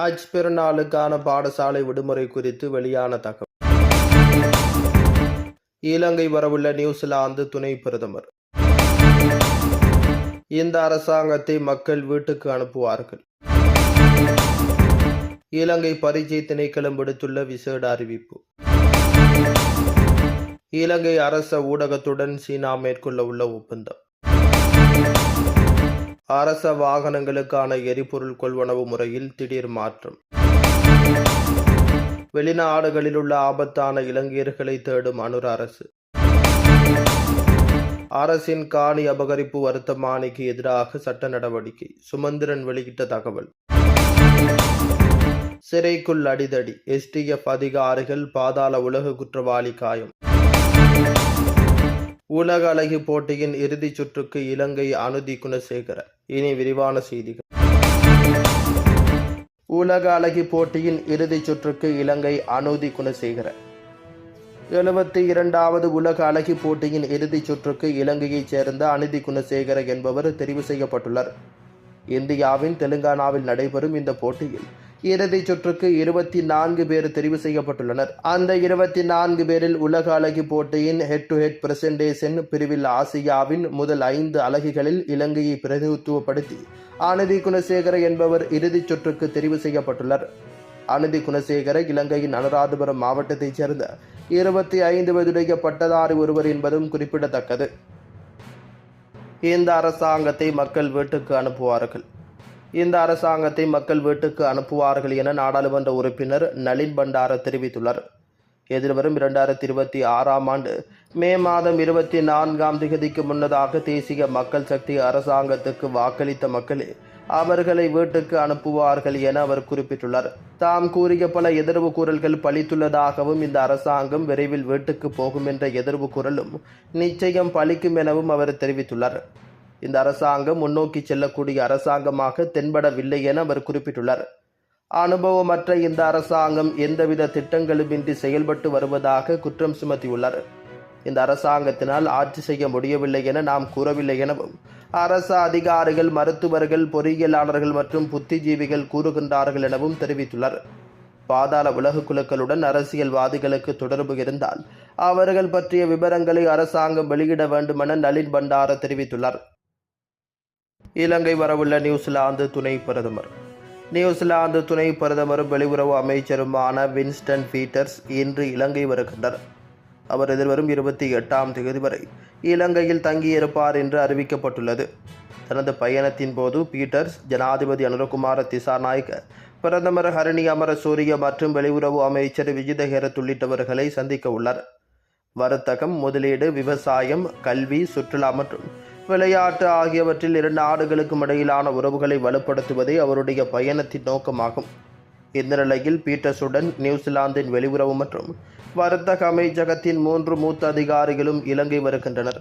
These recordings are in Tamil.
ஹஜ் பெருநாளுக்கான பாடசாலை விடுமுறை குறித்து வெளியான தகவல். இலங்கை வரவுள்ள நியூசிலாந்து துணை பிரதமர். இந்த அரசாங்கத்தை மக்கள் வீட்டுக்கு அனுப்புவார்கள். இலங்கை பரீட்சை திணைக்களம் விடுத்துள்ள விசேட அறிவிப்பு. இலங்கை அரச ஊடகத்துடன் சீனா மேற்கொள்ள உள்ள ஒப்பந்தம். அரச வாகனங்களுக்கான எரிபொருள் கொள்வனவு முறையில் திடீர் மாற்றம். வெளிநாடுகளில் உள்ள ஆபத்தான இலங்கையர்களை தேடும் அனுர அரசு. அரசின் காணி அபகரிப்பு வருத்தமானிக்கு எதிராக சட்ட நடவடிக்கை சுமந்திரன் வெளியிட்ட தகவல். சிறைக்குள் அடிதடி எஸ்டிஎஃப் அதிகாரிகள் பாதாள உலக குற்றவாளி காயம். உலக அழகி போட்டியின் இறுதிச் சுற்றுக்கு இலங்கை அனுதி குணசேகர. இனி விரிவான செய்திகள். உலக அழகி போட்டியின் இறுதிச் சுற்றுக்கு இலங்கை அனுதி குணசேகர. எழுபத்தி இரண்டாவது உலக அழகி போட்டியின் இறுதிச் சுற்றுக்கு இலங்கையைச் சேர்ந்த அனுதி குணசேகர என்பவர் தெரிவு செய்யப்பட்டுள்ளார். இந்தியாவின் தெலுங்கானாவில் நடைபெறும் இந்த போட்டியில் இறுதிச் சுற்றுக்கு இருபத்தி நான்கு பேர் தெரிவு செய்யப்பட்டுள்ளனர். அந்த இருபத்தி நான்கு பேரில் உலக அழகி போட்டியின் ஹெட் டு ஹெட் பிரசன்டேஷன் பிரிவில் ஆசியாவின் முதல் ஐந்து அழகிகளில் இலங்கையை பிரதிநிதித்துவப்படுத்தி ஆனதி குணசேகர என்பவர் இறுதிச் சுற்றுக்கு தெரிவு செய்யப்பட்டுள்ளார். அனுதி குணசேகர இலங்கையின் அனுராதபுரம் மாவட்டத்தைச் சேர்ந்த இருபத்தி ஐந்து வயதுடைய பட்டதாரி ஒருவர் என்பதும் குறிப்பிடத்தக்கது. இந்த அரசாங்கத்தை மக்கள் வீட்டுக்கு அனுப்புவார்கள். இந்த அரசாங்கத்தை மக்கள் வீட்டுக்கு அனுப்புவார்கள் என நாடாளுமன்ற உறுப்பினர் நளின் பண்டார தெரிவித்துள்ளார். எதிர்வரும் இரண்டாயிரத்தி இருபத்தி ஆறாம் ஆண்டு மே மாதம் இருபத்தி நான்காம் திகதிக்கு முன்னதாக தேசிய மக்கள் சக்தி அரசாங்கத்துக்கு வாக்களித்த மக்களே அவர்களை வீட்டுக்கு அனுப்புவார்கள் என அவர் குறிப்பிட்டுள்ளார். தாம் கூறிய பல எதிர்வு குரல்கள் பலித்துள்ளதாகவும் இந்த அரசாங்கம் விரைவில் வீட்டுக்கு போகும் என்ற எதிர்வு குரலும் நிச்சயம் பலிக்கும் எனவும் அவர் தெரிவித்துள்ளார். இந்த அரசாங்கம் முன்னோக்கி செல்லக்கூடிய அரசாங்கமாக தென்படவில்லை என அவர் குறிப்பிட்டுள்ளார். அனுபவமற்ற இந்த அரசாங்கம் எந்தவித திட்டங்களுமின்றி செயல்பட்டு வருவதாக குற்றம் சுமத்தியுள்ளார். இந்த அரசாங்கத்தினால் ஆட்சி செய்ய முடியவில்லை என நாம் கூறவில்லை எனவும் அரசு அதிகாரிகள் மருத்துவர்கள் பொறியியலாளர்கள் மற்றும் புத்திஜீவிகள் கூறுகின்றார்கள் எனவும் தெரிவித்துள்ளார். பாதாள உலக குழுக்களுடன் அரசியல்வாதிகளுக்கு தொடர்பு இருந்தால் அவர்கள் பற்றிய விவரங்களை அரசாங்கம் வெளியிட வேண்டுமென நளின் பண்டார தெரிவித்துள்ளார். இலங்கை வரவுள்ள நியூசிலாந்து துணை பிரதமர். நியூசிலாந்து துணை பிரதமரும் வெளியுறவு அமைச்சருமான வின்ஸ்டன் பீட்டர்ஸ் இன்று இலங்கை வருகின்றனர். அவர் எதிர்வரும் இருபத்தி எட்டாம் தேதி வரை இலங்கையில் தங்கியிருப்பார் என்று அறிவிக்கப்பட்டுள்ளது. தனது பயணத்தின் போது பீட்டர்ஸ் ஜனாதிபதி அனுரகுமார திசாநாயக்க பிரதமர் ஹரணி அமரசூரிய மற்றும் வெளியுறவு அமைச்சர் விஜிதஹேரத் உள்ளிட்டவர்களை சந்திக்க உள்ளார் வர்த்தகம் முதலீடு விவசாயம் கல்வி சுற்றுலா மற்றும் விளையாட்டு ஆகியவற்றில் இரண்டு நாடுகளுக்கும் இடையிலான உறவுகளை வலுப்படுத்துவதே அவருடைய பயணத்தின் நோக்கமாகும். இந்த நிலையில் பீட்டர்ஸுடன் நியூசிலாந்தின் வெளியுறவு மற்றும் வர்த்தக அமைச்சகத்தின் மூன்று மூத்த அதிகாரிகளும் இலங்கை வருகின்றனர்.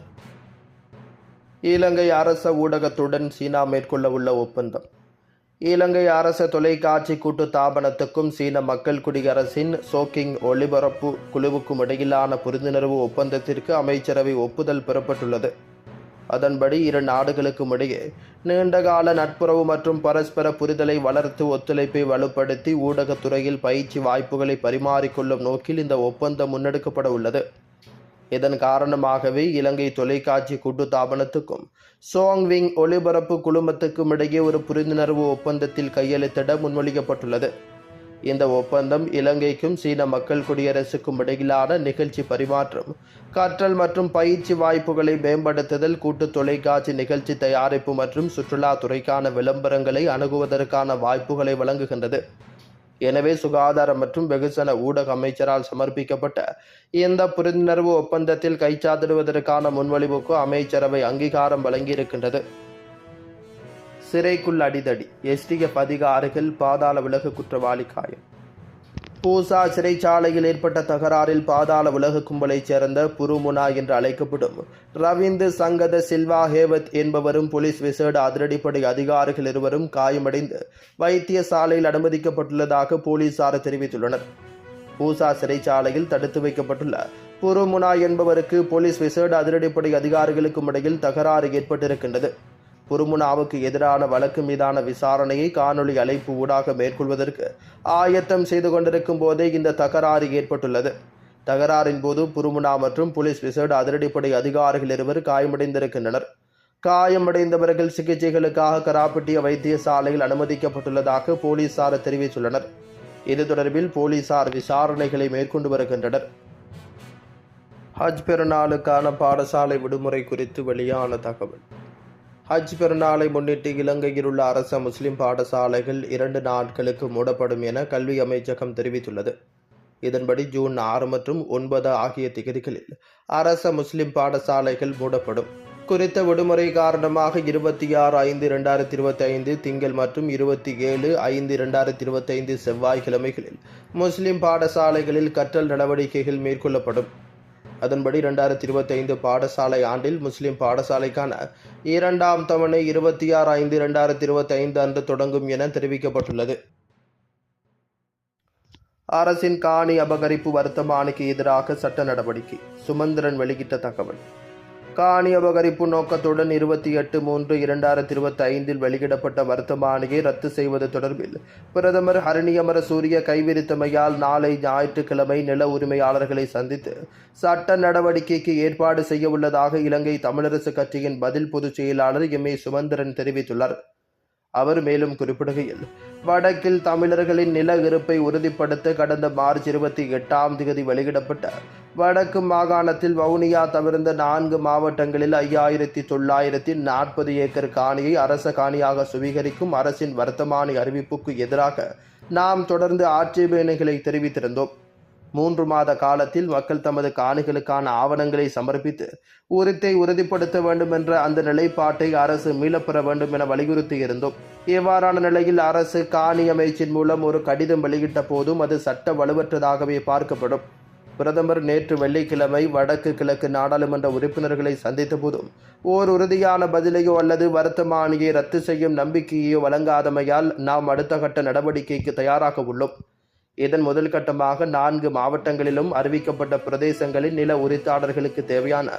இலங்கை அரச ஊடகத்துடன் சீனா மேற்கொள்ள உள்ள ஒப்பந்தம். இலங்கை அரச தொலைக்காட்சி கூட்டு தாபனத்துக்கும் சீன மக்கள் குடியரசின் சோக்கிங் ஒளிபரப்பு குழுவுக்கும் இடையிலான புரிந்துணர்வு ஒப்பந்தத்திற்கு அமைச்சரவை ஒப்புதல் பெறப்பட்டுள்ளது. அதன்படி இரு நாடுகளுக்கும் இடையே நீண்டகால நட்புறவு மற்றும் பரஸ்பர புரிதலை வளர்த்து ஒத்துழைப்பை வலுப்படுத்தி ஊடகத்துறையில் பயிற்சி வாய்ப்புகளை பரிமாறிக்கொள்ளும் நோக்கில் இந்த ஒப்பந்தம் முன்னெடுக்கப்பட உள்ளது. இதன் காரணமாகவே இலங்கை தொலைக்காட்சி கூட்டுத்தாபனத்துக்கும் சோங்விங் ஒளிபரப்பு குழுமத்துக்கும் இடையே ஒரு புரிந்துணர்வு ஒப்பந்தத்தில் கையெழுத்திட முன்மொழியப்பட்டுள்ளது. இந்த ஒப்பந்தம் இலங்கைக்கும் சீன மக்கள் குடியரசுக்கும் இடையிலான நிகழ்ச்சி பரிமாற்றம் கற்றல் மற்றும் பயிற்சி வாய்ப்புகளை மேம்படுத்துதல் கூட்டு தொலைக்காட்சி நிகழ்ச்சி தயாரிப்பு மற்றும் சுற்றுலா துறைக்கான விளம்பரங்களை அணுகுவதற்கான வாய்ப்புகளை வழங்குகின்றது. எனவே சுகாதார மற்றும் வெகுசன ஊடக அமைச்சரால் சமர்ப்பிக்கப்பட்ட இந்த புரிந்துணர்வு ஒப்பந்தத்தில் கைச்சாத்திடுவதற்கான முன்வழிவுக்கு அமைச்சரவை அங்கீகாரம் வழங்கியிருக்கின்றது. சிறைக்குள் அடிதடி. எஸ்டிஎஃப் அதிகாரிகள் பாதாள உலக குற்றவாளி காயம். பூசா சிறைச்சாலையில் ஏற்பட்ட தகராறில் பாதாள உலக கும்பலைச் சேர்ந்த புருமுனா என்று அழைக்கப்படும் ரவீந்து சங்கத சில்வா ஹேவத் என்பவரும் போலீஸ் விசேட அதிரடிப்படை அதிகாரிகள் இருவரும் காயமடைந்து வைத்தியசாலையில் அனுமதிக்கப்பட்டுள்ளதாக போலீசார் தெரிவித்துள்ளனர். பூசா சிறைச்சாலையில் தடுத்து வைக்கப்பட்டுள்ள புருமுனா என்பவருக்கு போலீஸ் விசேட அதிரடிப்படை அதிகாரிகளுக்கும் இடையில் தகராறு ஏற்பட்டிருக்கின்றது. புருமுனாவுக்கு எதிரான வழக்கு மீதான விசாரணையை காணொலி அழைப்பு ஊடாக மேற்கொள்வதற்கு ஆயத்தம் செய்து கொண்டிருக்கும் போதே இந்த தகராறு ஏற்பட்டுள்ளது. தகராறின் போது புருமுனா மற்றும் போலீஸ் விசேட அதிரடிப்படை அதிகாரிகள் இருவர் காயமடைந்திருக்கின்றனர். காயமடைந்தவர்கள் சிகிச்சைகளுக்காக கராப்பட்டிய வைத்தியசாலையில் அனுமதிக்கப்பட்டுள்ளதாக போலீசார் தெரிவித்துள்ளனர். இது தொடர்பில் போலீசார் விசாரணைகளை மேற்கொண்டு வருகின்றனர். ஹஜ் பெருநாளுக்கான பாடசாலை விடுமுறை குறித்து வெளியான தகவல். ஹஜ் பெருநாளை முன்னிட்டு இலங்கையில் உள்ள அரச முஸ்லிம் பாடசாலைகள் இரண்டு நாட்களுக்கு மூடப்படும் என கல்வி அமைச்சகம் தெரிவித்துள்ளது. இதன்படி ஜூன் ஆறு மற்றும் ஒன்பது ஆகிய திகதிகளில் அரச முஸ்லிம் பாடசாலைகள் மூடப்படும். குறித்த விடுமுறை காரணமாக இருபத்தி ஆறு ஐந்து இரண்டாயிரத்தி இருபத்தி ஐந்து திங்கள் மற்றும் இருபத்தி ஏழு ஐந்து இரண்டாயிரத்தி இருபத்தி ஐந்து செவ்வாய்க்கிழமைகளில் முஸ்லிம் பாடசாலைகளில் கற்றல் நடவடிக்கைகள் மேற்கொள்ளப்படும். அதன்படி இரண்டாயிரத்தி இருபத்தி ஐந்து பாடசாலை ஆண்டில் முஸ்லிம் பாடசாலைக்கான இரண்டாம் தவணை இருபத்தி ஆறு ஐந்து இரண்டாயிரத்தி இருபத்தி ஐந்து அன்று தொடங்கும் என தெரிவிக்கப்பட்டுள்ளது. அரசின் காணி அபகரிப்பு வர்த்தமானிக்கு எதிராக சட்ட நடவடிக்கை. சுமந்திரன் வெளியிட்ட தகவல். காணி அபகரிப்பு நோக்கத்துடன் இருபத்தி எட்டு மூன்று இரண்டாயிரத்தி இருபத்தி ஐந்தில் வெளியிடப்பட்ட வர்த்தமானியை ரத்து செய்வது தொடர்பில் பிரதமர் ஹரணியமர சூரிய கைவிரித்தமையால் நாளை ஞாயிற்றுக்கிழமை நில உரிமையாளர்களை சந்தித்து சட்ட நடவடிக்கைக்கு ஏற்பாடு செய்ய உள்ளதாக இலங்கை தமிழரசு கட்சியின் பதில் பொதுச் செயலாளர் எம் ஏ சுமந்திரன் தெரிவித்துள்ளார். அவர் மேலும் குறிப்பிடுகையில் வடக்கில் தமிழர்களின் நில இருப்பை உறுதிப்படுத்த கடந்த மார்ச் இருபத்தி எட்டாம் தேதி வெளியிடப்பட்ட வடக்கு மாகாணத்தில் வவுனியா தவிர்ந்த நான்கு மாவட்டங்களில் ஐயாயிரத்தி தொள்ளாயிரத்தி நாற்பது ஏக்கர் காணியை அரச காணியாக சுவீகரிக்கும் அரசின் வர்த்தமானி அறிவிப்புக்கு எதிராக நாம் தொடர்ந்து ஆட்சேபனைகளை தெரிவித்திருந்தோம். மூன்று மாத காலத்தில் மக்கள் தமது காணிகளுக்கான ஆவணங்களை சமர்ப்பித்து உரித்தை உறுதிப்படுத்த வேண்டும் என்ற அந்த நிலைப்பாட்டை அரசு மீளப்பெற வேண்டும் என வலியுறுத்தி இருந்தோம். இவ்வாறான நிலையில் அரசு காணி அமைச்சின் மூலம் ஒரு கடிதம் வெளியிட்ட போதும் அது சட்ட வலுவற்றதாகவே பார்க்கப்படும். பிரதமர் நேற்று வெள்ளிக்கிழமை வடக்கு கிழக்கு நாடாளுமன்ற உறுப்பினர்களை சந்தித்த போதும் ஓர் உறுதியான பதிலையோ அல்லது வருத்தமானியை ரத்து செய்யும் நம்பிக்கையோ வழங்காதமையால் நாம் அடுத்த கட்ட நடவடிக்கைக்கு தயாராக உள்ளோம். இதன் முதல் கட்டமாக நான்கு மாவட்டங்களிலும் அறிவிக்கப்பட்ட பிரதேசங்களில் நில உரித்தாளர்களுக்கு தேவையான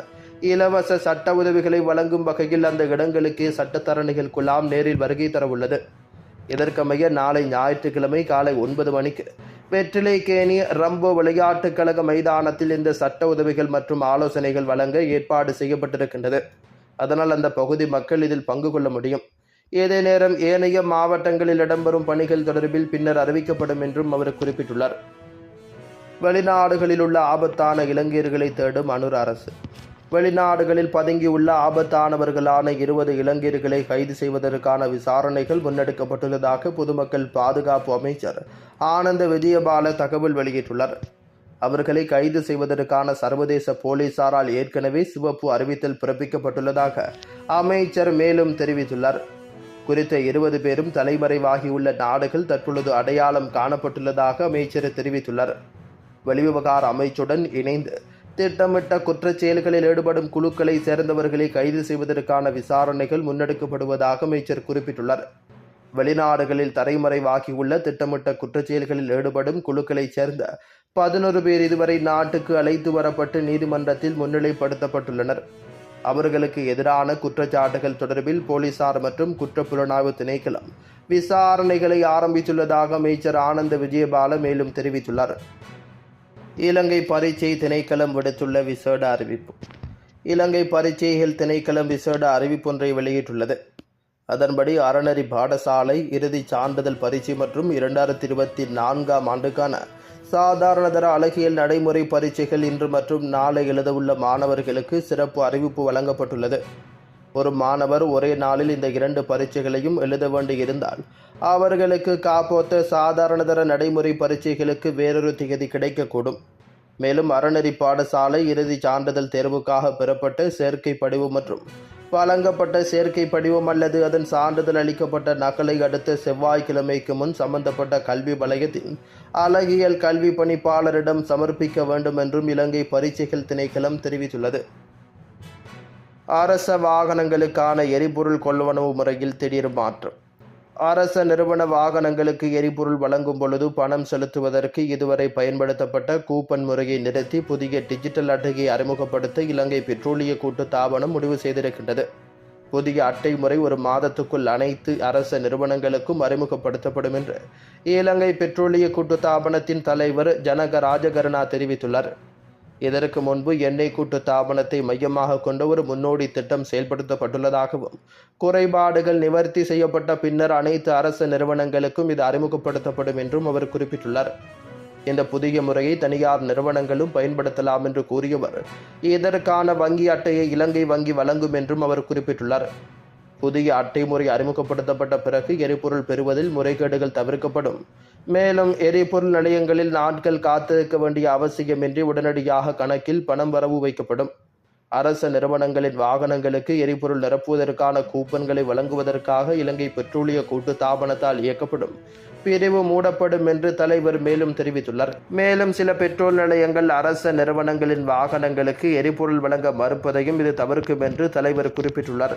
இலவச சட்ட உதவிகளை வழங்கும் வகையில் அந்த இடங்களுக்கு சட்டத்தரணிகள் குழாம் நேரில் வருகை தரவுள்ளது. இதற்கமைய நாளை ஞாயிற்றுக்கிழமை காலை ஒன்பது மணிக்கு வெற்றிலைக்கேணி ரம்போ விளையாட்டுக் கழக மைதானத்தில் இந்த சட்ட உதவிகள் மற்றும் ஆலோசனைகள் வழங்க ஏற்பாடு செய்யப்பட்டிருக்கின்றது. அதனால் அந்த பகுதி மக்கள் இதில் பங்கு கொள்ள முடியும். இதே நேரம் ஏனைய மாவட்டங்களில் இடம்பெறும் பணிகள் தொடர்பில் பின்னர் அறிவிக்கப்படும் என்றும் அவர் குறிப்பிட்டுள்ளார். வெளிநாடுகளில் உள்ள ஆபத்தான இலங்கையர்களை தேடும் அனுர் அரசு. வெளிநாடுகளில் பதுங்கியுள்ள ஆபத்தானவர்களான இருபது இலங்கையர்களை கைது செய்வதற்கான விசாரணைகள் முன்னெடுக்கப்பட்டுள்ளதாக பொதுமக்கள் பாதுகாப்பு அமைச்சர் ஆனந்த விஜயபால தகவல் வெளியிட்டுள்ளார். அவர்களை கைது செய்வதற்கான சர்வதேச போலீசாரால் ஏற்கனவே சிவப்பு அறிவித்தல் பிறப்பிக்கப்பட்டுள்ளதாக அமைச்சர் மேலும் தெரிவித்துள்ளார். குறித்த இருபது பேரும் தலைமறைவாகியுள்ள நாடுகள் தற்பொழுது அடையாளம் காணப்பட்டுள்ளதாக அமைச்சர் தெரிவித்துள்ளார் வெளிவிவகார அமைச்சுடன் இணைந்து திட்டமிட்ட குற்றச் செயல்களில் ஈடுபடும் குழுக்களை சேர்ந்தவர்களை கைது செய்வதற்கான விசாரணைகள் முன்னெடுக்கப்படுவதாக அமைச்சர் குறிப்பிட்டுள்ளார். வெளிநாடுகளில் தரைமறைவாகியுள்ள திட்டமிட்ட குற்றச்செயல்களில் ஈடுபடும் குழுக்களைச் சேர்ந்த பதினொரு பேர் இதுவரை நாட்டுக்கு அழைத்து வரப்பட்டு நீதிமன்றத்தில் முன்னிலைப்படுத்தப்பட்டுள்ளனர். அவர்களுக்கு எதிரான குற்றச்சாட்டுகள் தொடர்பில் போலீசார் மற்றும் குற்றப்புலனாய்வு திணைக்களம் விசாரணைகளை ஆரம்பித்துள்ளதாக அமைச்சர் ஆனந்த விஜயபால மேலும் தெரிவித்துள்ளார். இலங்கை பரீட்சை திணைக்களம் விடுத்துள்ள விசேட அறிவிப்பு. இலங்கை பரீட்சைகள் திணைக்களம் விசேட அறிவிப்பொன்றை வெளியிட்டுள்ளது. அதன்படி அறநெறி பாடசாலை இறுதிச் சான்றிதழ் பரீட்சை மற்றும் இரண்டாயிரத்தி இருபத்தி நான்காம் ஆண்டுக்கான சாதாரணதர அழகியல் நடைமுறை பரீட்சைகள் இன்று மற்றும் நாளை எழுதவுள்ள மாணவர்களுக்கு சிறப்பு அறிவிப்பு வழங்கப்பட்டுள்ளது. ஒரு மாணவர் ஒரே நாளில் இந்த இரண்டு பரீட்சைகளையும் எழுத வேண்டியிருந்தால் அவர்களுக்கு காப்போத்த சாதாரணதர நடைமுறை பரீட்சைகளுக்கு வேறொரு திகதி கிடைக்கக்கூடும். மேலும் அறநெறி பாடசாலை இறுதி சான்றிதழ் தேர்வுக்காக பெறப்பட்ட சேர்க்கை படிவு மற்றும் வழங்கப்பட்ட சேர்க்கை படிவம் அல்லது அதன் சான்றிதழ் அளிக்கப்பட்ட நகலை அடுத்த செவ்வாய்க்கிழமைக்கு முன் சம்பந்தப்பட்ட கல்வி வலயத்தின் அழகியல் கல்வி பணிப்பாளரிடம் சமர்ப்பிக்க வேண்டும் என்றும் இலங்கை பரீட்சைகள் திணைக்களம் தெரிவித்துள்ளது. அரச வாகனங்களுக்கான எரிபொருள் கொள்வனவு முறையில் திடீர் மாற்றம். அரச நிறுவன வாகனங்களுக்கு எரிபொருள் வழங்கும் பொழுது பணம் செலுத்துவதற்கு இதுவரை பயன்படுத்தப்பட்ட கூப்பன் முறையை நிறுத்தி புதிய டிஜிட்டல் அட்டையை அறிமுகப்படுத்த இலங்கை பெட்ரோலிய கூட்டு தாபனம் முடிவு செய்திருக்கின்றது. புதிய அட்டை முறை ஒரு மாதத்துக்குள் அனைத்து அரச நிறுவனங்களுக்கும் அறிமுகப்படுத்தப்படும் என்று இலங்கை பெட்ரோலிய கூட்டுத்தாபனத்தின் தலைவர் ஜனக ராஜகருணா தெரிவித்துள்ளார். இதற்கு முன்பு எண்ணெய் கூட்டு தாபனத்தை மையமாக கொண்ட ஒரு முன்னோடி திட்டம் செயல்படுத்தப்பட்டுள்ளதாகவும் குறைபாடுகள் நிவர்த்தி செய்யப்பட்ட பின்னர் அனைத்து அரசு நிறுவனங்களுக்கும் இது அறிமுகப்படுத்தப்படும் என்றும் அவர் குறிப்பிட்டுள்ளார். இந்த புதிய முறையை தனியார் நிறுவனங்களும் பயன்படுத்தலாம் என்று கூறியவர் இதற்கான வங்கி அட்டையை இலங்கை வங்கி வழங்கும் என்றும் அவர் குறிப்பிட்டுள்ளார். புதிய அட்டை முறை அறிமுகப்படுத்தப்பட்ட பிறகு எரிபொருள் பெறுவதில் முறைகேடுகள் தவிர்க்கப்படும். மேலும் எரிபொருள் நிலையங்களில் நாட்கள் காத்திருக்க வேண்டிய அவசியமின்றி உடனடியாக கணக்கில் பணம் வரவு வைக்கப்படும். அரச நிறுவனங்களின் வாகனங்களுக்கு எரிபொருள் நிரப்புவதற்கான கூப்பன்களை வழங்குவதற்காக இலங்கை பெட்ரோலிய கூட்டு தாபனத்தால் இயக்கப்படும். பிரிவு மூடப்படும் என்று தலைவர் மேலும் தெரிவித்துள்ளார். மேலும் சில பெட்ரோல் நிலையங்கள் அரச நிறுவனங்களின் வாகனங்களுக்கு எரிபொருள் வழங்க மறுப்பதையும் இது தவிர்க்கும் என்று தலைவர் குறிப்பிட்டுள்ளார்.